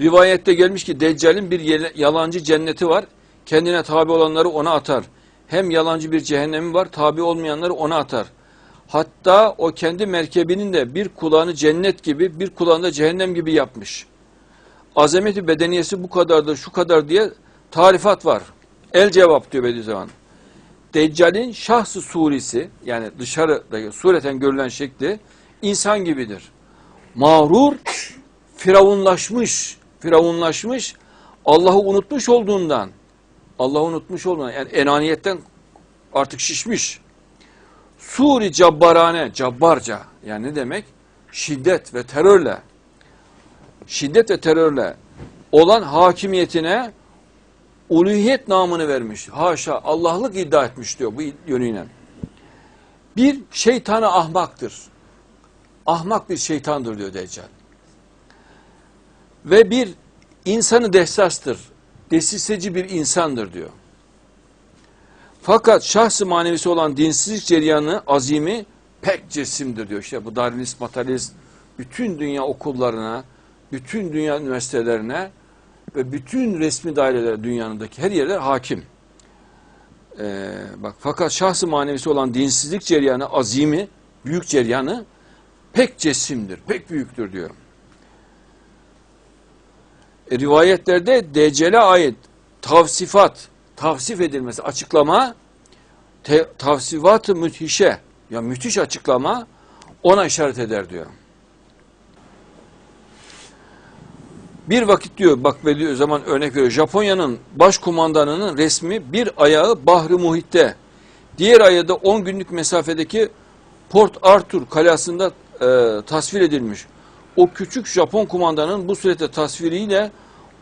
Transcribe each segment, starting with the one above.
Rivayette gelmiş ki Deccal'in bir yalancı cenneti var. Kendine tabi olanları ona atar. Hem yalancı bir cehennemi var. Tabi olmayanları ona atar. Hatta o kendi merkebinin de bir kulağını cennet gibi, bir kulağını da cehennem gibi yapmış. Azameti bedeniyesi bu kadardır, şu kadar diye tarifat var. El cevap diyor Bediüzzaman. Deccal'in şahsı suresi yani dışarıdaki sureten görülen şekli insan gibidir. Mağrur, firavunlaşmış, firavunlaşmış, Allah'ı unutmuş olduğundan, Allah'ı unutmuş olduğundan yani enaniyetten artık şişmiş. Suri cabbarane, cabbarca yani ne demek? Şiddet ve terörle, şiddet ve terörle olan hakimiyetine uluhiyet namını vermiş. Haşa Allah'lık iddia etmiş diyor bu yönüyle. Bir şeytanı ahmaktır. Ahmak bir şeytandır diyor Deccal. Ve bir insanı dehsastır. Desiseci bir insandır diyor. Fakat şahsı manevisi olan dinsizlik cereyanı azimi pek cesimdir diyor. İşte bu Darwinist, materyalist bütün dünya okullarına, bütün dünya üniversitelerine ve bütün resmi dairelere dünyanındaki her yere hakim. Ee, bak fakat şahsı manevisi olan dinsizlik cereyanı azimi, büyük cereyanı pek cesimdir, pek büyüktür diyor. Rivayetlerde Deccal'e ait tavsifat, tavsif edilmesi, açıklama, tavsifatı müthişe, ya müthiş açıklama ona işaret eder diyor. Bir vakit diyor, bak o zaman örnek veriyor, Japonya'nın başkumandanının resmi bir ayağı Bahri Muhit'te, diğer ayağı da 10 günlük mesafedeki Port Arthur kalasında e, tasvir edilmiş. O küçük Japon kumandanın bu surette tasviriyle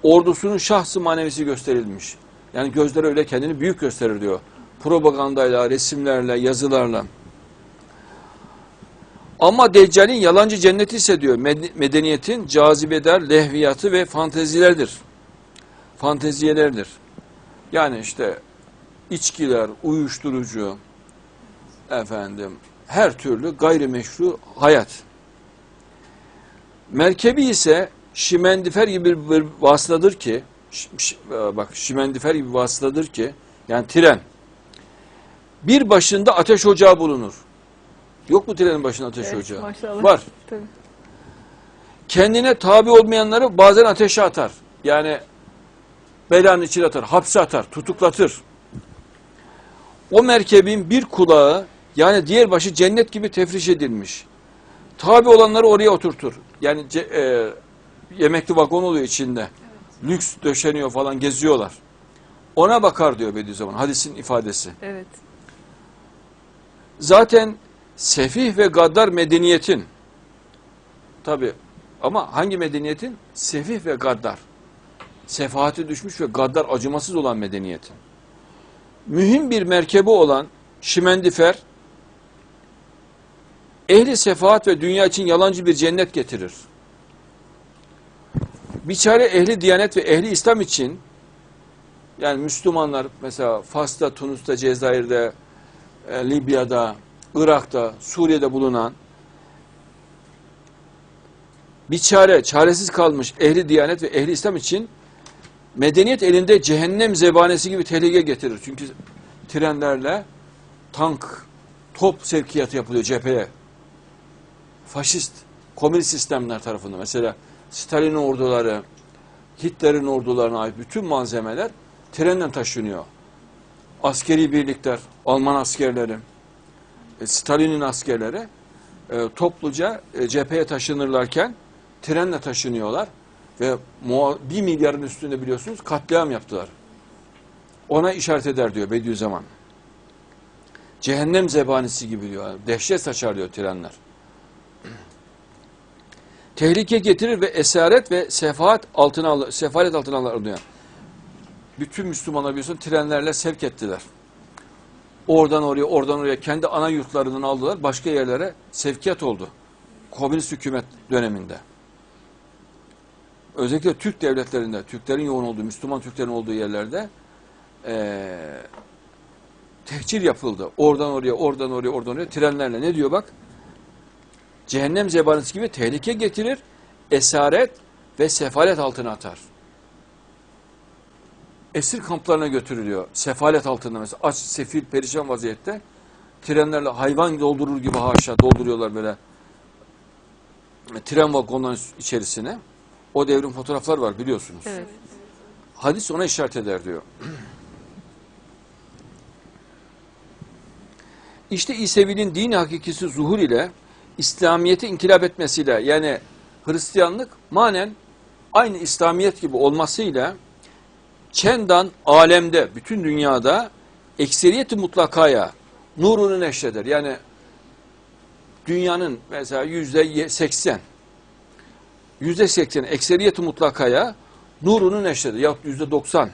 ordusunun şahsı manevisi gösterilmiş. Yani gözleri öyle kendini büyük gösterir diyor. Propagandayla, resimlerle, yazılarla. Ama Deccal'in yalancı cenneti ise diyor med- medeniyetin cazibeder lehviyatı ve fantezilerdir. Fanteziyelerdir. Yani işte içkiler, uyuşturucu, efendim her türlü gayrimeşru hayat. Merkebi ise şimendifer gibi bir vasıtadır ki, ş- bak şimendifer gibi vasıtadır ki, yani tren, bir başında ateş ocağı bulunur. Yok mu trenin başında ateş Evet, ocağı? maşallah. Var. Tabii. Kendine tabi olmayanları bazen ateşe atar. Yani belanın içine atar, hapse atar, tutuklatır. O merkebin bir kulağı yani diğer başı cennet gibi tefriş edilmiş. Tabi olanları oraya oturtur. Yani e, yemekli vagon oluyor içinde. Lüks döşeniyor falan geziyorlar. Ona bakar diyor Bediüzzaman. Hadisin ifadesi. Evet. Zaten sefih ve gaddar medeniyetin tabi ama hangi medeniyetin? Sefih ve gaddar. Sefahati düşmüş ve gaddar acımasız olan medeniyetin. Mühim bir merkebi olan Şimendifer ehli sefahat ve dünya için yalancı bir cennet getirir. Biçare ehli diyanet ve ehli İslam için yani Müslümanlar mesela Fas'ta, Tunus'ta, Cezayir'de, e, Libya'da, Irak'ta, Suriye'de bulunan bir çare, çaresiz kalmış ehli diyanet ve ehli İslam için medeniyet elinde cehennem zebanesi gibi tehlike getirir. Çünkü trenlerle tank, top sevkiyatı yapılıyor cepheye. Faşist, komünist sistemler tarafından. Mesela Stalin'in orduları, Hitler'in ordularına ait bütün malzemeler trenle taşınıyor askeri birlikler, Alman askerleri, e, Stalin'in askerleri e, topluca e, cepheye taşınırlarken trenle taşınıyorlar ve bir milyarın üstünde biliyorsunuz katliam yaptılar. Ona işaret eder diyor Bediüzzaman. Cehennem zebanisi gibi diyor. Dehşet saçar diyor trenler. Tehlike getirir ve esaret ve sefahat altına alır, sefalet altına alır diyor bütün Müslümanlar biliyorsun trenlerle sevk ettiler. Oradan oraya, oradan oraya kendi ana yurtlarından aldılar. Başka yerlere sevkiyat oldu. Komünist hükümet döneminde. Özellikle Türk devletlerinde, Türklerin yoğun olduğu, Müslüman Türklerin olduğu yerlerde eee tehcir yapıldı. Oradan oraya, oradan oraya, oradan oraya trenlerle. Ne diyor bak? Cehennem zebanisi gibi tehlike getirir, esaret, ve sefalet altına atar. Esir kamplarına götürülüyor. Sefalet altında mesela aç, sefil, perişan vaziyette. Trenlerle hayvan doldurur gibi haşa dolduruyorlar böyle tren vagonlarının içerisine. O devrin fotoğraflar var biliyorsunuz. Evet. Hadis ona işaret eder diyor. İşte İsevi'nin dini hakikisi zuhur ile İslamiyet'i inkılap etmesiyle yani Hristiyanlık manen aynı İslamiyet gibi olmasıyla çendan alemde, bütün dünyada ekseriyeti mutlakaya nurunu neşreder. Yani dünyanın mesela yüzde seksen, yüzde seksen ekseriyeti mutlakaya nurunu neşreder. Yahut yüzde doksan